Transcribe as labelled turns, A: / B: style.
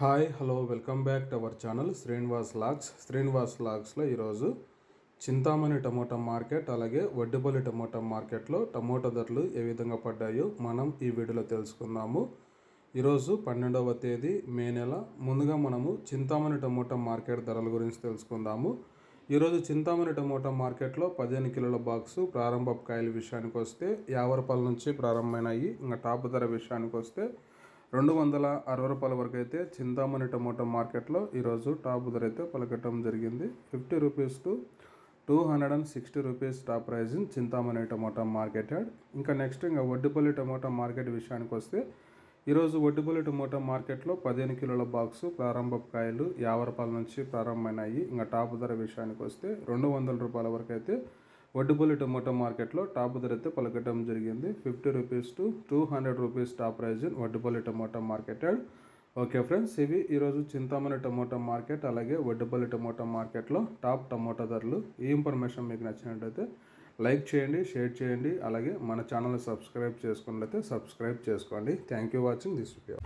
A: Hi hello welcome back to our channel Srinivas logs. Srinivas లాగ్స్లో ఈరోజు Chintamani tomato market అలాగే Vaddipalli tomato మార్కెట్లో tomato ధరలు ఏ విధంగా పడ్డాయో మనం ఈ వీడియోలో తెలుసుకుందాము. ఈరోజు పన్నెండవ తేదీ మే నెల. ముందుగా మనము చింతామణి టమోటా మార్కెట్ ధరల గురించి తెలుసుకుందాము. ఈరోజు చింతామణి టమోటా మార్కెట్లో పదిహేను కిలోల బాక్సు ప్రారంభ కాయల విషయానికి వస్తే యాభై రూపాయల నుంచి ప్రారంభమైనాయి. ఇంకా టాప్ ధర విషయానికి వస్తే రెండు వందల అరవై రూపాయల వరకు అయితే చింతామణి టమోటా మార్కెట్లో ఈరోజు టాప్ ధర అయితే పలకటం జరిగింది. Fifty rupees to two hundred and sixty rupees top price Chintamani tomato market yard. ఇంకా నెక్స్ట్ ఇంకా వడ్డిపల్లి టమోటా మార్కెట్ విషయానికి వస్తే ఈరోజు వడ్డిపల్లి టమోటా మార్కెట్లో పదిహేను కిలోల బాక్సు ప్రారంభ కాయలు యాభై రూపాయల నుంచి ప్రారంభమైనాయి. ఇంకా టాప్ ధర విషయానికి వస్తే రెండు వందల రూపాయల వరకు అయితే వడ్డుపల్లి టొమాటో మార్కెట్లో టాప్ ధర అయితే పలకటం జరిగింది. Fifty rupees to two hundred rupees top price in tomato tomato market okay friends ఇవి ఈరోజు చింతామణి టమోటా మార్కెట్ అలాగే వడ్డిపల్లి టమోటా మార్కెట్లో టాప్ టమోటా ధరలు. ఈ ఇన్ఫర్మేషన్ మీకు నచ్చినట్టయితే లైక్ చేయండి షేర్ చేయండి అలాగే మన ఛానల్ సబ్స్క్రైబ్ చేసుకున్నట్లయితే సబ్స్క్రైబ్ చేసుకోండి. Thank you watching this video.